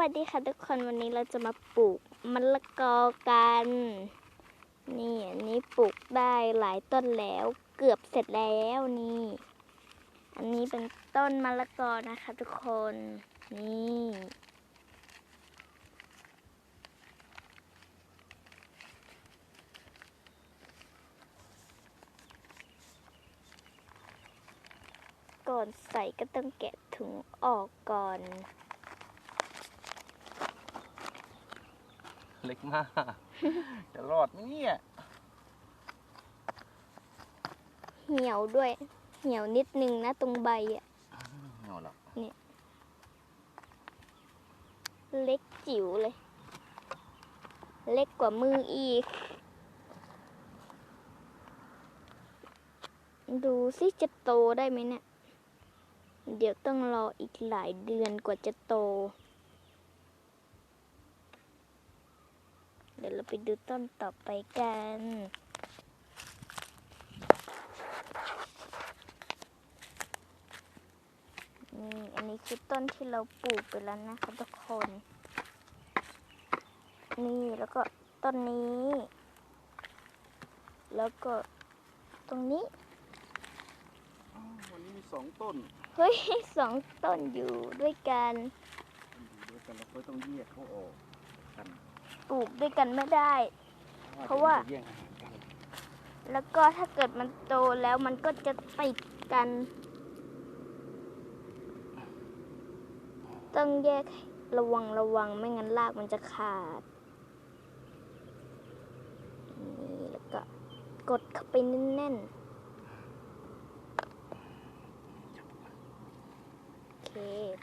วัสดีค่ะทุกคนวันนี้เราจะมาปลูกมะละกอกัน นี่อันนี้ปลูกได้หลายต้นแล้วเกือบเสร็จแล้วนี่ อันนี้เป็นต้นมะละกอนะคะทุกคนนี่ก่อนใส่ก็ต้องแกะถุงออกก่อน เล็กมาก จะรอดไหมเนี่ย เหี่ยวด้วย เหี่ยวนิดนึงนะตรงใบอะไม่เอาหรอกเล็กจิ๋วเลย เล็กกว่ามืออีก ดูสิจะโตได้ไหมเนี่ย เดี๋ยวต้องรออีกหลายเดือนกว่าจะโต เดี๋ยวเราไปดูต้นต่อไปกัน นี่อันนี้คือต้นที่เราปลูกไปแล้วนะคะทุกคน นี่แล้วก็ต้นนี้ แล้วก็ตรงนี้อ้าววันนี้มีสองต้นเฮ้ยสองต้นอยู่ด้วยกันเดี๋ยวกันเราก็ต้องแยกเขาออกกัน ปลูกด้วยกันไม่ได้ เพราะว่าแย่งอาหารกันแล้วก็ถ้าเกิดมันโตแล้วมันก็จะติดกัน ต้องแยกระวังระวังไม่งั้นรากมันจะขาดนี่แล้วก็กดเข้าไปแน่นๆโอเค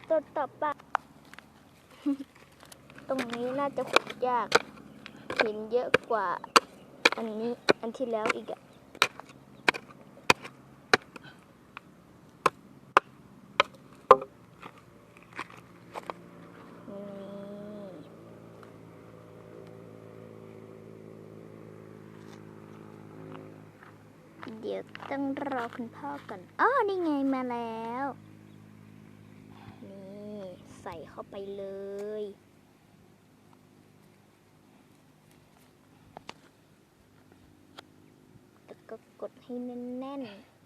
ต้นต่อไป ตรงนี้น่าจะขุดยากหินเยอะกว่า อันนี้อันที่แล้วอีกอะนี่เดี๋ยวต้องรอคุณพ่อก่อนอ๋อนี่ไงมาแล้ว นี่ ใส่เข้าไปเลย แล้ว ก็กดให้แน่นๆ